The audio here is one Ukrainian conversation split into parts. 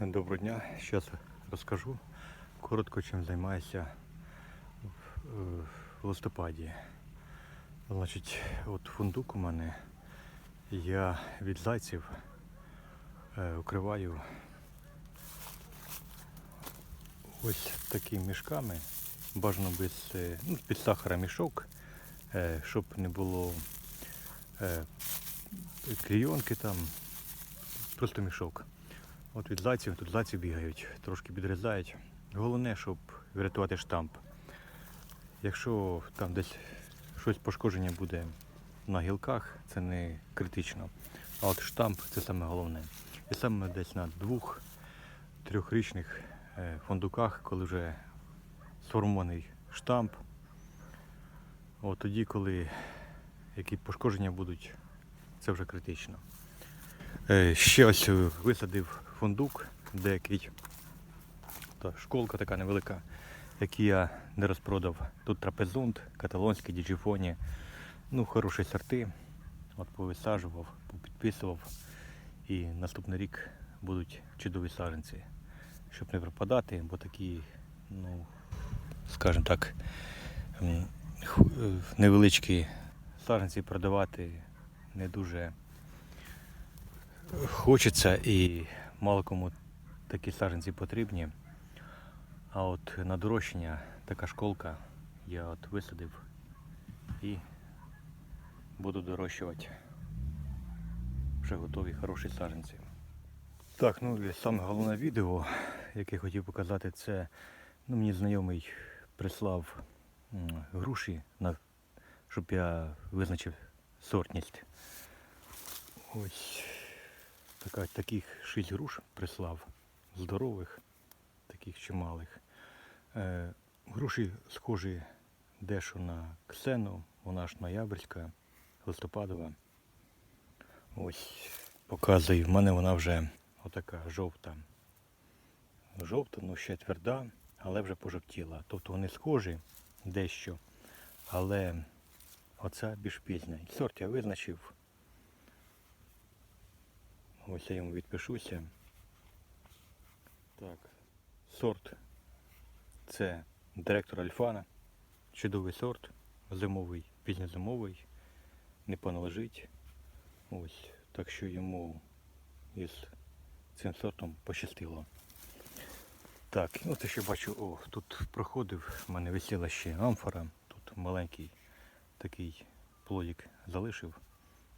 Доброго дня. Зараз розкажу коротко, чим займаюся в в листопаді. Значить, от фундук у мене. Я від зайців е, укриваю ось такими мішками. Бажано без е, ну, під сахара мішок, е, щоб не було е, клійонки там, просто мішок. От від зайців, тут зайці бігають, трошки підрізають. Головне, щоб врятувати штамп. Якщо там десь щось пошкодження буде на гілках, це не критично. А от штамп це саме головне. І саме десь на двох-трьохрічних е, фундуках, коли вже сформований штамп, от тоді, коли які пошкодження будуть, це вже критично. Е, Ще ось е, висадив фундук деякий. Та школка така невелика, який я не розпродав. Тут трапезунд, каталонський, діджіфоні. Ну, хороші сорти. От повисаджував, підписував. І наступний рік будуть чудові саджанці. Щоб не пропадати, бо такі, ну, скажімо так, е, невеличкі саджанці продавати не дуже хочеться і мало кому такі саджанці потрібні. А от на дорощення така школка я от висадив і буду дорощувати вже готові хороші саджанці. Так, ну і саме головне відео, яке хотів показати, це ну, мені знайомий прислав груші, на, щоб я визначив сортність. Ось така, таких шість груш прислав, здорових, таких чималих. Е, груші схожі дещо на ксену, вона ж ноябрьська, листопадова. Ось показую, в мене вона вже отака жовта. Жовта, ну ще тверда, але вже пожовтіла. Тобто вони схожі дещо, але оця більш пізня. Сорт я визначив. Ось я йому відпишуся. Так. Сорт це директор Альфана. Чудовий сорт. Зимовий, пізньозимовий. Не лежить. Ось. Так що йому із цим сортом пощастило. Так, те ще бачу, о, тут проходив, в мене висіла ще амфора. Тут маленький такий плодик залишив.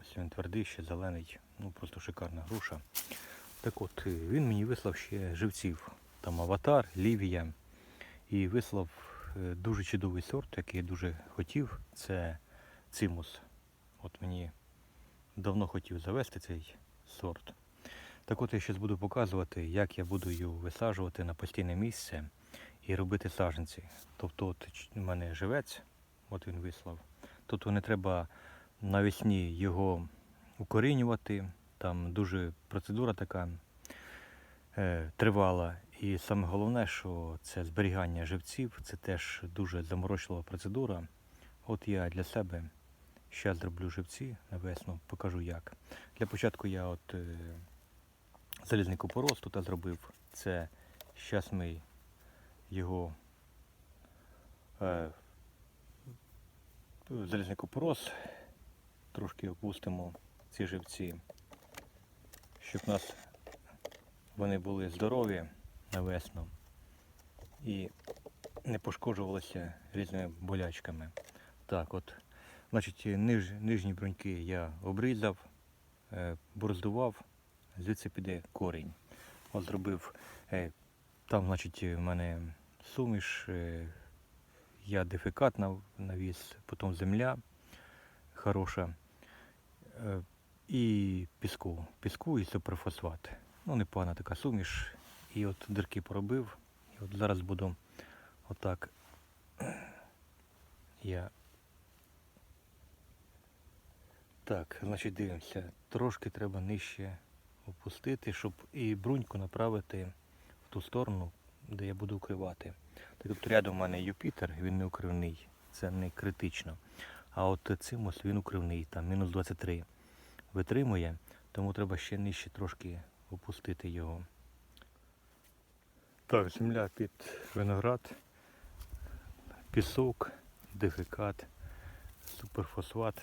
Ось він твердий, ще зелений, ну просто шикарна груша. Так от, е, він мені вислав ще живців. Там аватар, лівія. І вислав е, дуже чудовий сорт, який я дуже хотів. Це цимус. От мені давно хотів завести цей сорт. Так от я зараз буду показувати, як я буду його висаджувати на постійне місце і робити саджанці. Тобто от у мене живець, от він вислав. Тобто не треба навесні його укорінювати. Там дуже процедура така е, тривала. І саме головне, що це зберігання живців, це теж дуже заморочлива процедура. От я для себе зараз зроблю живці на весну, покажу як. Для початку я от е, залізний купорос тут зробив. Це зараз ми його е, залізний купорос трошки опустимо ці живці, щоб нас вони були здорові на весну і не пошкоджувалися різними болячками. Так, от, значить, ниж, нижні бруньки я обрізав, е, борздував, звідси піде корінь. От зробив, е, там, значить, в мене суміш, е, я дефекат нав- навіз, потім земля хороша. І піску. Піску і суперфосфат. Ну, непогана така суміш. І от дирки поробив. І от зараз буду отак. Я. Так, значить дивимося. Трошки треба нижче опустити, щоб і бруньку направити в ту сторону, де я буду укривати. От рядом у мене Юпітер, він не укривний, це не критично. А от цимус він укривний, там мінус 23 витримує, тому треба ще нижче трошки опустити його. Так, земля під виноград, пісок, дефекат, суперфосфат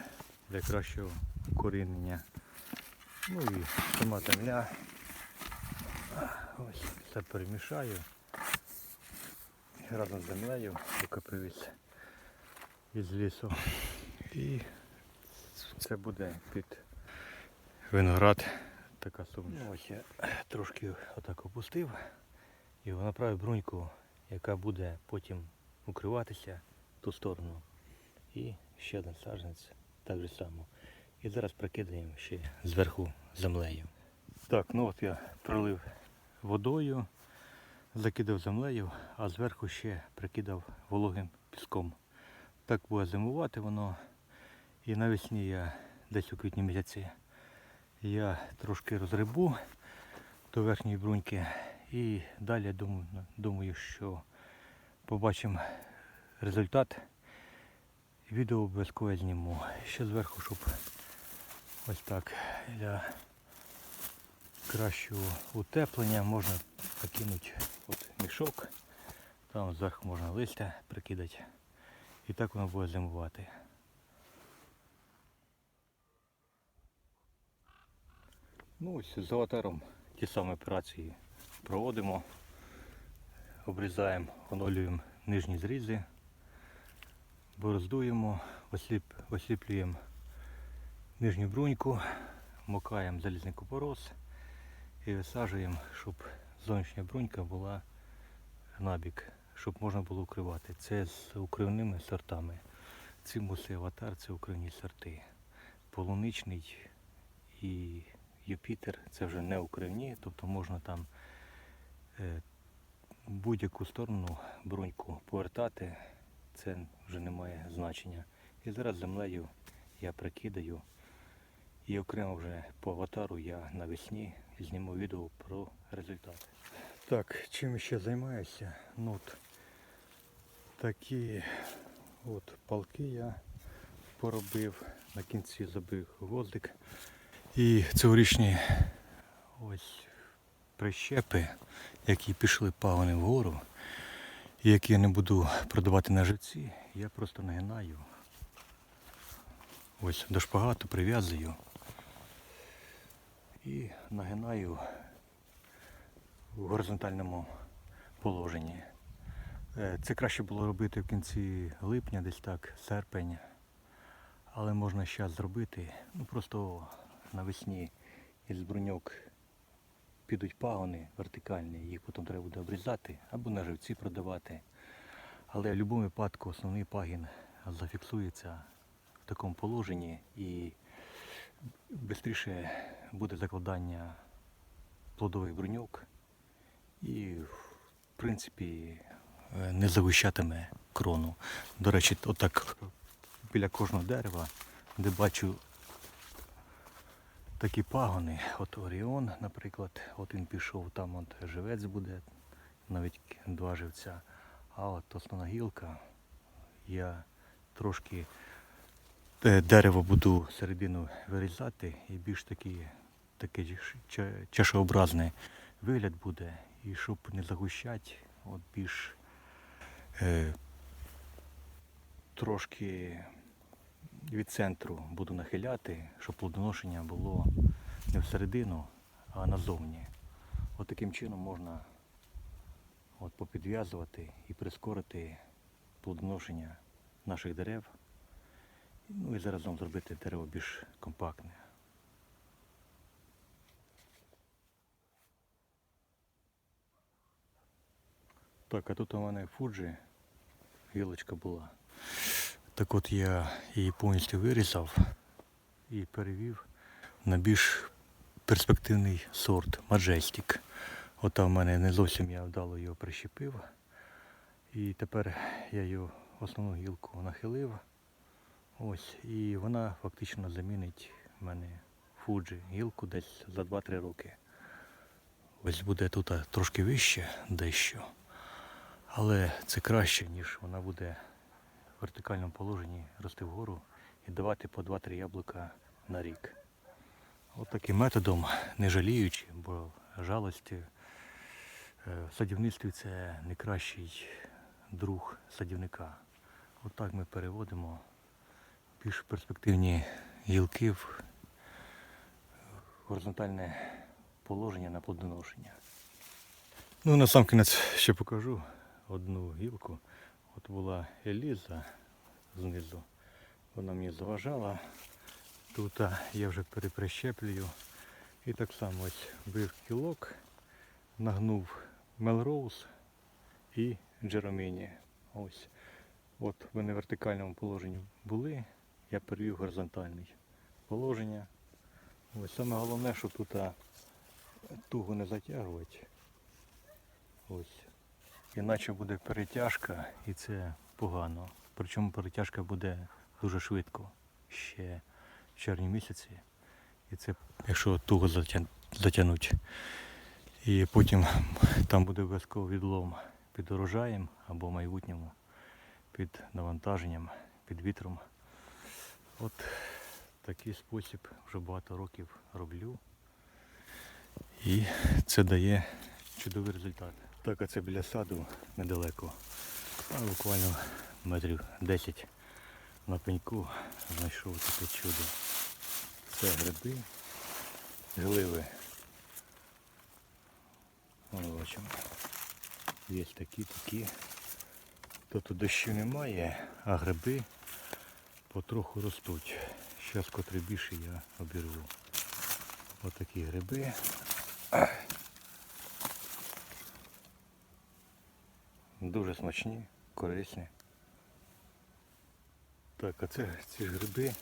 для кращого укорінення. Ну і сама земля. Ось все перемішаю разом з землею, яка привіз із лісу. І це буде під виноград така суміш. Ну, трошки отак опустив і направив бруньку, яка буде потім укриватися в ту сторону. І ще один саджанець так же само. І зараз прикидаємо ще зверху землею. Так, ну от я пролив водою, закидав землею, а зверху ще прикидав вологим піском. Так буде зимувати воно. І навесні я десь у квітні місяці я трошки розрибу до верхньої бруньки. І далі думаю, думаю, що побачимо результат. Відео обов'язково зніму. Ще зверху, щоб ось так для кращого утеплення можна покинути от мішок. Там зверху можна листя прикидати. І так воно буде зимувати. Ну ось з аватаром ті самі операції проводимо. Обрізаємо, оновлюємо нижні зрізи, бороздуємо, осліп, осліплюємо нижню бруньку, мокаємо залізний купорос і висаджуємо, щоб зовнішня брунька була набік, щоб можна було укривати. Це з укривними сортами. Цимус і аватар це укривні сорти. Полуничний і Юпітер це вже не укривні, тобто можна там е, будь-яку сторону бруньку повертати, це вже не має значення. І зараз землею я прикидаю і окремо вже по аватару я навесні зніму відео про результат. Так, чим ще займаюся? Ну, от, такі от палки я поробив, на кінці забив гвоздик. І цьогорічні ось прищепи, які пішли пагони вгору, і які я не буду продавати на живці, я просто нагинаю. Ось до шпагату прив'язую і нагинаю в горизонтальному положенні. Е, Це краще було робити в кінці липня, десь так, серпень. Але можна зараз зробити. Ну просто навесні із бруньок підуть пагони вертикальні, їх потім треба буде обрізати або на живці продавати. Але в будь-якому випадку основний пагін зафіксується в такому положенні і швидше буде закладання плодових бруньок і в принципі не завищатиме крону. До речі, отак біля кожного дерева, де бачу такі пагони, от Оріон, наприклад, от він пішов, там от живець буде, навіть два живця. А от основна гілка, я трошки е, дерево буду середину вирізати і більш такі, таке ж- ча- чашообразний вигляд буде. І щоб не загущати, от більш е, трошки від центру буду нахиляти, щоб плодоношення було не всередину, а назовні. От таким чином можна от попідв'язувати і прискорити плодоношення наших дерев. Ну і заразом зробити дерево більш компактне. Так, а тут у мене Фуджі гілочка була. Так от я її повністю вирізав і перевів на більш перспективний сорт Majestic. От там в мене не зовсім я вдало його прищепив. І тепер я його основну гілку нахилив. Ось, і вона фактично замінить в мене Fuji гілку десь за 2-3 роки. Ось буде тут трошки вище дещо. Але це краще, ніж вона буде вертикальному положенні рости вгору і давати по 2-3 яблука на рік. От таким методом, не жаліючи, бо жалості Е, В садівництві це найкращий друг садівника. Отак ми переводимо більш перспективні гілки в горизонтальне положення на плодоношення. Ну, на сам кінець ще покажу одну гілку. От була Еліза знизу. Вона мені заважала. Тут я вже переприщеплюю. І так само ось бив кілок, нагнув Мелроуз і Джероміні. Ось. От вони в вертикальному положенні були, я перевів горизонтальний положення. Ось саме головне, що тут туго не затягувати. Ось. Іначе буде перетяжка і це погано. Причому перетяжка буде дуже швидко, ще в червні місяці. І це, якщо туго затя- затягнуть. І потім там буде обов'язково відлом під урожаєм або майбутньому під навантаженням, під вітром. От такий спосіб вже багато років роблю. І це дає чудовий результат. Так, а це біля саду недалеко. А буквально метрів 10 на пеньку знайшов таке чудо. Це гриби, гливи. Бачимо. Є такі, такі. Тобто дощу немає, а гриби потроху ростуть. Зараз котрі більше я обірву. Отакі гриби. Дуже смачні, корисні. Так, а це ці гриби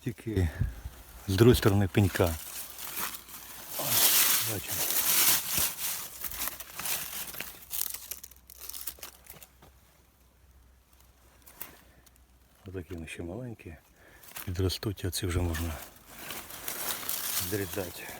тільки з другої сторони пенька. Бачимо. Отакі вони ще маленькі. Підростуть, а ці вже можна зрізати.